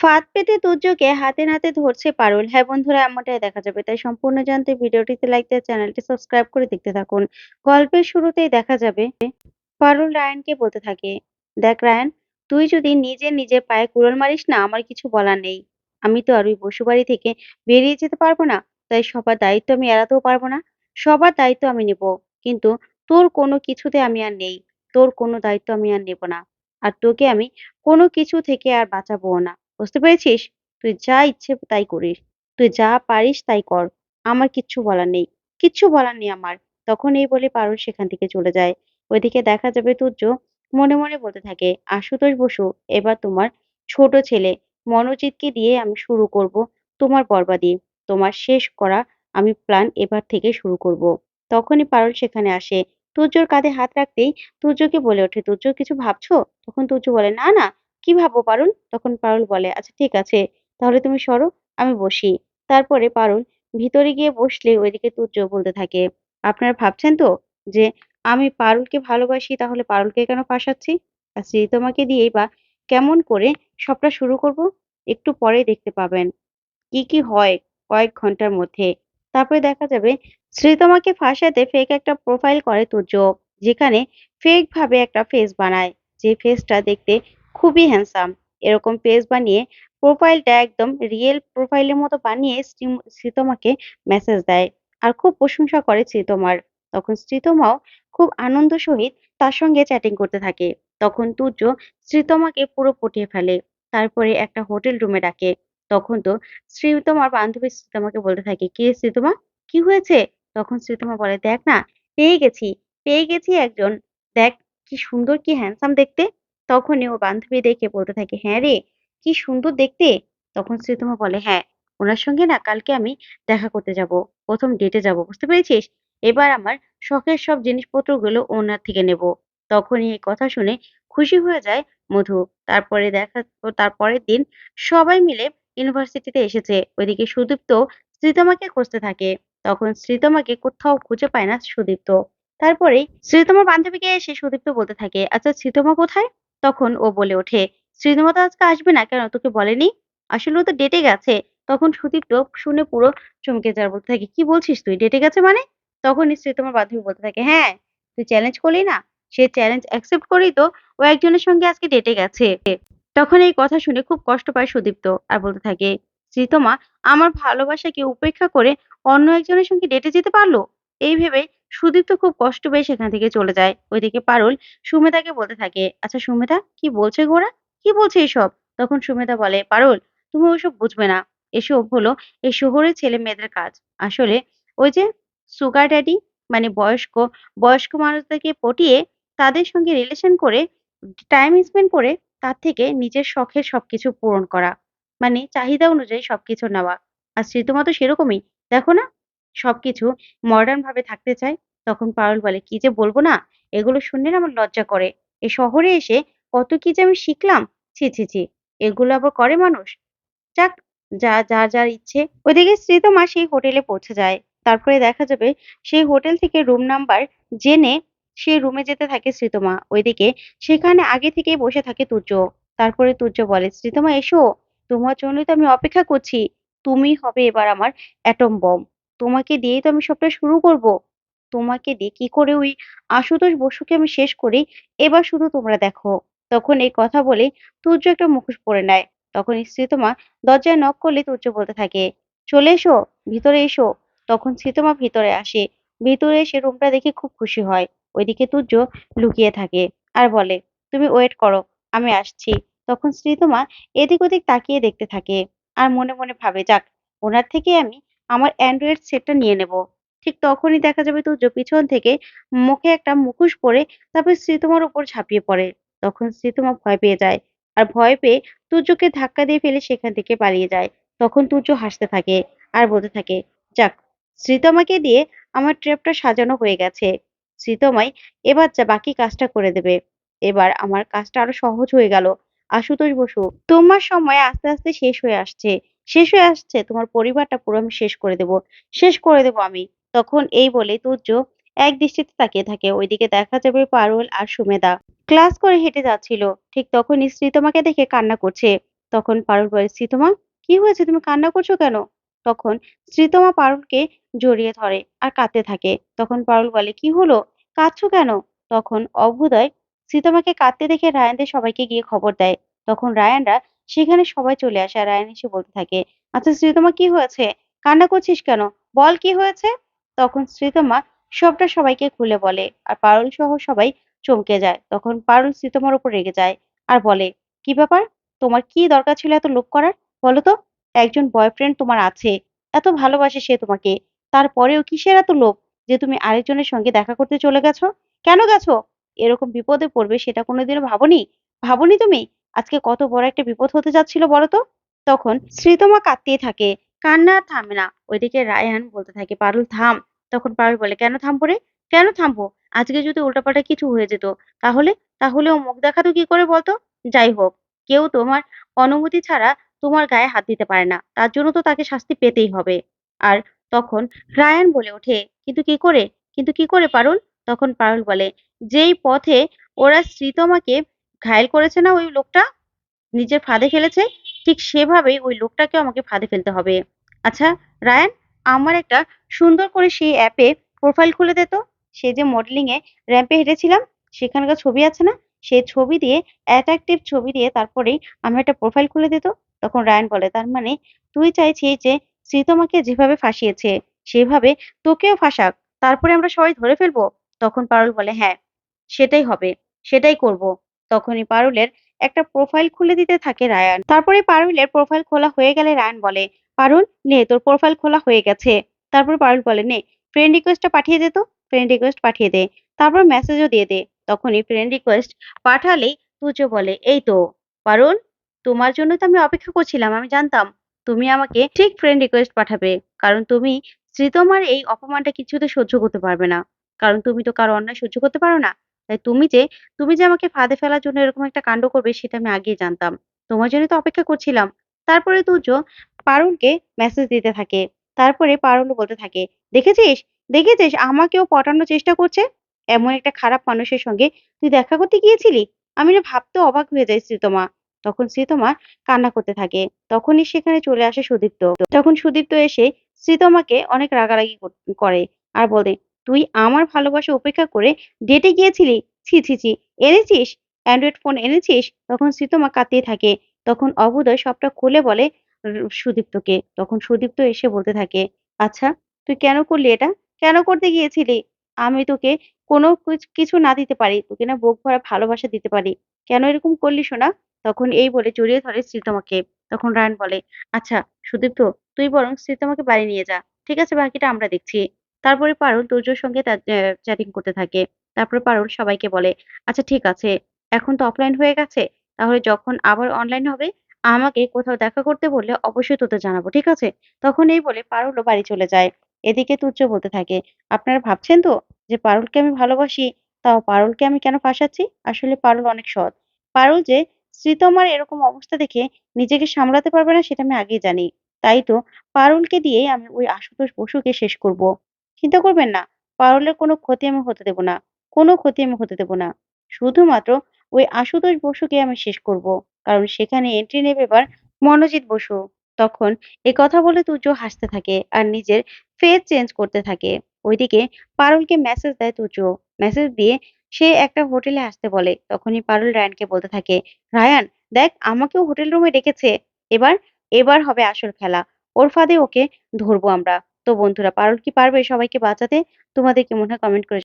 ফাঁদ পেতে তুর্যকে হাতে নাতে ধরছে পারুল। হ্যাঁ বন্ধুরা, এমনটাই দেখা যাবে। তাই সম্পূর্ণ জানতে ভিডিওটিতে লাইক দিয়ে চ্যানেলটি সাবস্ক্রাইব করে দেখতে থাকুন। গল্পের শুরুতেই দেখা যাবে, পারুল রায়ানকে বলতে থাকে, দেখ রায়ান, তুই যদি নিজে নিজের পায়ে কুড়ল মারিস না, আমার কিছু বলার নেই। আমি তো আর ওই বসুবাড়ি থেকে বেরিয়ে যেতে পারব না, তাই সবার দায়িত্ব আমি এড়াতেও পারব না। সবার দায়িত্ব আমি নেব, কিন্তু তোর কোনো কিছুতে আমি আর নেই। তোর কোনো দায়িত্ব আমি আর নেব না। আর তোকে আমি কোনো কিছু থেকে আর বাঁচাবো না। বুঝতে পেরেছিস? তুই যা ইচ্ছে তাই করিস। তুই যা পারিস তাই কর। আমার কিচ্ছু বলার নেই। কিচ্ছু বলার নেই আমার। তখন এই বলে পারুল সেখান থেকে চলে যায়। ওইদিকে দেখা যাবে তুর্য মনে মনে বলতে থাকে, আশুতোষ বসু, এবার তোমার ছোট ছেলে মনোজিৎকে দিয়ে আমি শুরু করব তোমার বরবাদি। তোমার শেষ করা আমি প্ল্যান এবার থেকে শুরু করব। তখনই পারুল সেখানে আসে। তুর্যর কাঁধে হাত রাখতেই তুর্যকে বলে ওঠে তুর্য কিছু ভাবছ? তখন তুর্য বলে, না না কি ভাববো পারুল? তখন পারুল বলে আচ্ছা ঠিক আছে, তাহলে তুমি সরো, আমি বসি। তারপরে পারুল ভিতরে গিয়ে বসলে ওইদিকে তুর্য বলতে থাকে, আপনারা ভাবছেন তো যে আমি পারুলকে ভালোবাসি, তাহলে পারুলকে কেন ফাঁসাচ্ছি? আর শ্রীতমাকে দিয়েই বা কেমন করে সবটা শুরু করব? একটু পরেই দেখতে পাবেন। কি কি হয় কয়েক ঘণ্টার মধ্যে। তারপরে দেখা যাবে শ্রীতমাকে ফাঁসাতে ফেক একটা প্রোফাইল করে তুর্য যেখানে ফেক ভাবে একটা ফেস বানায়। যে ফেসটা দেখতে খুবই হ্যান্ডসাম এরকম পেজ বানিয়ে প্রোফাইলটা একদম রিয়েল প্রোফাইলের মতো বানিয়ে শ্রী- শ্রীতমাকে মেসেজ দেয়। আর খুব প্রশংসা করে শ্রীতমার। তখন শ্রীতমাও খুব আনন্দ সহিত তার সঙ্গে চ্যাটিং করতে থাকে। তখন তুর্য শ্রীতমাকে পুরো পটিয়ে ফেলে। তারপরে একটা হোটেল রুমে ডাকে। তখন তো শ্রীতমার বান্ধবী শ্রীতমাকে বলতে থাকে, কি শ্রীতমা? কি হয়েছে? তখন শ্রীতমা বলে, দেখ না, পেয়ে গেছি। পেয়ে গেছি একজন। দেখ কি সুন্দর, কি হ্যান্ডসাম দেখতে। তখনই ও বান্ধবী দেখে বলতে থাকে হ্যাঁ রে, কি সুন্দর দেখতে। তখন শ্রীতমা বলে হ্যাঁ ওনার সঙ্গে না কালকে আমি দেখা করতে যাব, প্রথম ডেটে যাব, বুঝতে পেরেছিস? এবার আমার শখের সব জিনিসপত্রগুলো ওনার থেকে নেব। তখনই এই কথা শুনে খুশি হয়ে যায় মধু। তারপরে দেখা তারপরের দিন সবাই মিলে ইউনিভার্সিটিতে এসেছে। ওইদিকে সুদীপ্ত শ্রীতমাকে খুঁজতে থাকে। তখন শ্রীতমাকে কোথাও খুঁজে পায় না সুদীপ্ত। তারপরে শ্রীতমার বান্ধবীকে এসে সুদীপ্ত বলতে থাকে আচ্ছা শ্রীতমা কোথায়? তখন ও বলে ওঠে শ্রীতমা তো আজকে আসবে না কেন? তোকে বলেনি? আসলে ও তো ডেটে গেছে। তখন সুদীপ্ত শুনে পুরো চমকে যাওয়ার বলতে থাকে, কি বলছিস তুই? ডেটে গেছে মানে? তখনই শ্রীতমার বান্ধবী বলতে থাকে হ্যাঁ তুই চ্যালেঞ্জ করলি না? সে চ্যালেঞ্জ অ্যাকসেপ্ট করেই তো ও একজনের সঙ্গে আজকে ডেটে গেছে। তখন এই কথা শুনে খুব কষ্ট পায় সুদীপ্ত আর বলতে থাকে, শ্রীতমা, আমার ভালোবাসাকে উপেক্ষা করে অন্য একজনের সঙ্গে ডেটে যেতে পারল? এই ভেবে সুদীপ্ত খুব কষ্ট পেয়ে সেখান থেকে চলে যায়। ওইদিকে পারুল সুমেধাকে বলতে থাকে আচ্ছা সুমেধা, কি বলছে গোরা কি বলছে এসব? তখন সুমেধা বলে, পারুল, তুমি ওসব বুঝবে না। এসব হলো এই শহরের ছেলে মেয়েদের কাজ। আসলে ওই যে সুগার ড্যাডি মানে বয়স্ক বয়স্ক মানুষদেরকে পটিয়ে তাদের সঙ্গে রিলেশন করে টাইম স্পেন্ড করে তার থেকে নিজের শখের সবকিছু পূরণ করা। মানে চাহিদা অনুযায়ী সবকিছু নেওয়া। আর শ্রীতমা তো সেরকমই। দেখো না সবকিছু মডার্ন ভাবে থাকতে চায়, তখন পারুল বলে, কি যে বলব না? এগুলো শুনলে না আমার লজ্জা করে। এ শহরে এসে কত কি যে আমি শিখলাম। ছি ছি ছি, এগুলো আবার করে মানুষ? যাক, যা যার যার ইচ্ছে। ওইদিকে শ্রীতমা সেই হোটেলে পৌঁছে যায়। তারপরে দেখা যাবে সেই হোটেল থেকে রুম নাম্বার জেনে সেই রুমে যেতে থাকে শ্রীতমা ওইদিকে সেখানে আগে থেকেই বসে থাকে তুর্য। তারপরে তুর্য বলে শ্রীতমা এসো। তোমার জন্যই তো আমি অপেক্ষা করছি। তুমি হবে এবার আমার অ্যাটম বম তোমাকে দিয়েই তো আমি সবটা শুরু করব। তোমাকে দিয়ে কি করে ওই আশুতোষ বসুকে আমি শেষ করি? এবার শুধু তোমরা দেখো। তখন এই কথা বলে তুর্য একটা মুখোশ পরে নেয়। তখন শ্রীতমা দরজায় নক করলে তুর্য বলতে থাকে, চলে এসো, ভিতরে এসো। তখন শ্রীতমা ভিতরে আসে। ভিতরে এসে রুমটা দেখে খুব খুশি হয়। ওইদিকে তুর্য লুকিয়ে থাকে আর বলে, তুমি ওয়েট করো, আমি আসছি। তখন শ্রীতমা এদিক ওদিক তাকিয়ে দেখতে থাকে। আর মনে মনে ভাবে, যাক, ওনার থেকে আমি আমার অ্যান্ড্রয়েড সেটটা নিয়ে নেব। ঠিক তখনই দেখা যাবে তুর্য পিছন থেকে মুখে একটা মুখোশ পরে তারপর শ্রীতমার উপর ঝাঁপিয়ে পড়ে। তখন শ্রীতমা ভয় পেয়ে যায়। আর ভয় পেয়ে তুর্যকে ধাক্কা দিয়ে ফেলে সেখান থেকে পালিয়ে যায়। তখন তুর্য হাসতে থাকে আর বলতে থাকে, যাক শ্রীতমাকে দিয়ে আমার ট্রেপটা সাজানো হয়ে গেছে। শ্রীতমাই এবার যা বাকি কাজটা করে দেবে। এবার আমার কাজটা আরও সহজ হয়ে গেল। আশুতোষ বসু, তোমার সময় আস্তে আস্তে শেষ হয়ে আসছে। শেষ হয়ে আসছে, তোমার পরিবারটা পুরো আমি শেষ করে দেব। শেষ করে দেব আমি। তখন এই বলে তুর্য এক দৃষ্টিতে তাকিয়ে থাকে। ওইদিকে দেখা যাবে পারুল আর সুমেদা ক্লাস করে হেঁটে যাচ্ছিল। ঠিক তখনই শ্রীতমাকে দেখে কান্না করছে। তখন পারুল বলে শ্রীতমা কি হয়েছে? তুমি কান্না করছ কেন? তখন শ্রীতমা পারুলকে জড়িয়ে ধরে আর কাঁদতে থাকে। তখন পারুল বলে, কি হলো? কাঁদছো কেন? তখন অভ্যুদয় শ্রীতমাকে কাঁদতে দেখে রায়ানদের সবাইকে গিয়ে খবর দেয়। তখন রায়ানরা সেখানে সবাই চলে আসে আর রায়ান এসে বলতে থাকে আচ্ছা শ্রীতমা, কি হয়েছে? কান্না করছিস কেন? বল কি হয়েছে? তখন শ্রীতমা সবটা সবাইকে খুলে বলে আর পারুল সহ সবাই চমকে যায়। তখন পারুল শ্রীতমার উপর রেগে যায় আর বলে, কি ব্যাপার? তোমার কি দরকার ছিল এত লোভ করার? বলো তো, একজন বয়ফ্রেন্ড তোমার আছে, এত ভালোবাসে সে তোমাকে, তারপরেও কিসের এত লোভ যে তুমি আরেকজনের সঙ্গে দেখা করতে চলে গেছো? কেন গেছো? এরকম বিপদে পড়বে সেটা কোনোদিনও ভাবনি? ভাবনি তুমি? আজকে কত বড় একটা বিপদ হতে যাচ্ছিল বলো তো তখন শ্রীতমা কাঁদতেই থাকে। কান্না আর থামে না। ওইদিকে রায়হান বলতে থাকে, পারুল, থাম। তখন পারুল বলে, কেন থামবো রে? কেন থামবো? আজকে যদি উল্টাপাল্টা কিছু হয়ে যেত, তাহলে? তাহলে ও মুখ দেখাতো কি করে বলতো? যাই হোক, কেউ তোমার অনুমতি ছাড়া তোমার গায়ে হাত দিতে পারে না। তার জন্য তো তাকে শাস্তি পেতেই হবে। আর তখন রায়ান বলে ওঠে, কিন্তু কি করে? কিন্তু কি করে পারুল? তখন পারুল বলে, যেই পথে ওরা শ্রীতমাকে ঘায়েল করেছে না ওই লোকটা? নিজের ফাঁদে ফেলেছে? ঠিক সেভাবেই ওই লোকটাকেও আমাকে ফাঁদে ফেলতে হবে। আচ্ছা রায়ান, আমার একটা সুন্দর করে সেই অ্যাপে প্রোফাইল খুলে দে তো। সে যে মডেলিং এ র্যাম্পে হেঁটেছিলাম, সেখানকার ছবি আছে না? সেই ছবি দিয়ে অ্যাট্রাকটিভ ছবি দিয়ে তারপরেই আমি একটা প্রোফাইল খুলে দিত তখন রায়ান বলে, তার মানে তুই চাইছিস যে শ্রীতমাকে যেভাবে ফাঁসিয়েছে, সেভাবে তোকেও ফাঁসাক, তারপরে আমরা সবাই ধরে ফেলব? তখন পারুল বলে হ্যাঁ সেটাই হবে, সেটাই করব। তখনই পারুলের একটা প্রোফাইল খুলে দিতে থাকে রায়ান। তারপরে পারুলের প্রোফাইল খোলা হয়ে গেলে রায়ান বলে, পারুল, নে, তোর প্রোফাইল খোলা হয়ে গেছে। তারপর পারুল বলে, নে ফ্রেন্ড রিকোয়েস্টটা পাঠিয়ে দে তো ফ্রেন্ড রিকোয়েস্ট পাঠিয়ে দে। তারপর মেসেজও দিয়ে দে। তখনই ফ্রেন্ড রিকোয়েস্ট পাঠালেই তুজো বলে, এই তো, পারুল, তোমার জন্য তো আমি অপেক্ষা করছিলাম, আমি জানতাম তুমি আমাকে ঠিক ফ্রেন্ড রিকোয়েস্ট পাঠাবে, কারণ তুমি শ্রীতমার এই অপমানটা কিছুতে সহ্য করতে পারবে না। কারণ তুমি তো কারও অন্যায় সহ্য করতে পারো না। তাই তুমি যে তুমি যে আমাকে ফাঁদে ফেলার জন্য এরকম একটা কাণ্ড করবে সেটা আমি আগেই জানতাম। তোমার জন্য তো অপেক্ষা করছিলাম। তারপরে তুজো পারুলকে মেসেজ দিতে থাকে। তারপরে পারুল বলতে থাকে, দেখেছিস? দেখেছিস? আমাকেও পটানোর চেষ্টা করছে? এমন একটা খারাপ মানুষের সঙ্গে তুই দেখা করতে গিয়েছিলি? আমি না ভাবতে অবাক হয়ে যাই শ্রীতমা। তখন শ্রীতমা কান্না করতে থাকে। তখনই সেখানে চলে আসে সুদীপ্ত। তখন সুদীপ্ত এসে শ্রীতমাকে অনেক রাগারাগি করে আর বলে তুই আমার ভালোবাসা উপেক্ষা করে ডেটে গিয়েছিলি? ছি ছি ছি। এনেছিস? অ্যান্ড্রয়েড ফোন এনেছিস? তখন শ্রীতমা কাঁদতেই থাকে। তখন অভুদয় সবটা খুলে বলে সুদীপ্তকে। তখন সুদীপ্ত এসে বলতে থাকে আচ্ছা তুই কেন করলি এটা? কেন করতে গিয়েছিলি? আমি তোকে কোনো কিছ- না দিতে পারি। তোকে না বুক ভরা ভালোবাসা দিতে পারি। কেন এরকম করলি সোনা? তখন এই বলে জড়িয়ে ধরে শ্রীতমাকে তখন রায়ন বলে আচ্ছা সুদীপ্ত, তুই বরং শ্রীতমাকে বাড়ি নিয়ে যা। ঠিক আছে, বাকিটা আমরা দেখছি। তারপরে পারুল তুর্যর সঙ্গে চ্যাটিং করতে থাকে। তারপরে পারুল সবাইকে বলে আচ্ছা ঠিক আছে, এখন তো অফলাইন হয়ে গেছে, তাহলে যখন আবার অনলাইন হবে, আমাকে কোথাও দেখা করতে বললে অবশ্যই তোদের জানাব, ঠিক আছে? তখন এই বলে পারুলও বাড়ি চলে যায়। এদিকে তুচ্ছ বলতে থাকে, আপনারা ভাবছেন তো যে পারুলকে আমি ভালোবাসি, তাও পারুলকে আমি কেন ফাঁসাচ্ছি? আসলে পারুল অনেক সৎ। পারুল যে শ্রীতমার এরকম অবস্থা দেখে নিজেকে সামলাতে পারবে না, সেটা আমি আগেই জানি। তাই তো পারুলকে দিয়েই আমি ওই আশুতোষ বসুকে শেষ করব। চিন্তা করবেন না। পারুলের কোনো ক্ষতি আমি হতে দেব না। কোনো ক্ষতি আমি হতে দেব না। শুধুমাত্র ওই আশুতোষ বসুকে আমি শেষ করব। কারণ সেখানে এন্ট্রি নেবে এবার মনোজিৎ বসু। তখন এ কথা বলে তুর্য হাসতে থাকে আর নিজের ফেস চেঞ্জ করতে থাকে। ওইদিকে পারুলকে মেসেজ দেয় তুর্য মেসেজ দিয়ে সে একটা হোটেলে আসতে বলে। তখনই পারুল রায়ানকে বলতে থাকে, রায়ান, দেখ, আমাকেও হোটেল রুমে ডেকেছে। এবার এবার হবে আসল খেলা। ওর ফাঁদে ওকে ধরবো আমরা। তো বন্ধুরা পারুল কি পারবে সবাইকে বাঁচাতে? তোমাদের কি মনে হয় কমেন্ট করে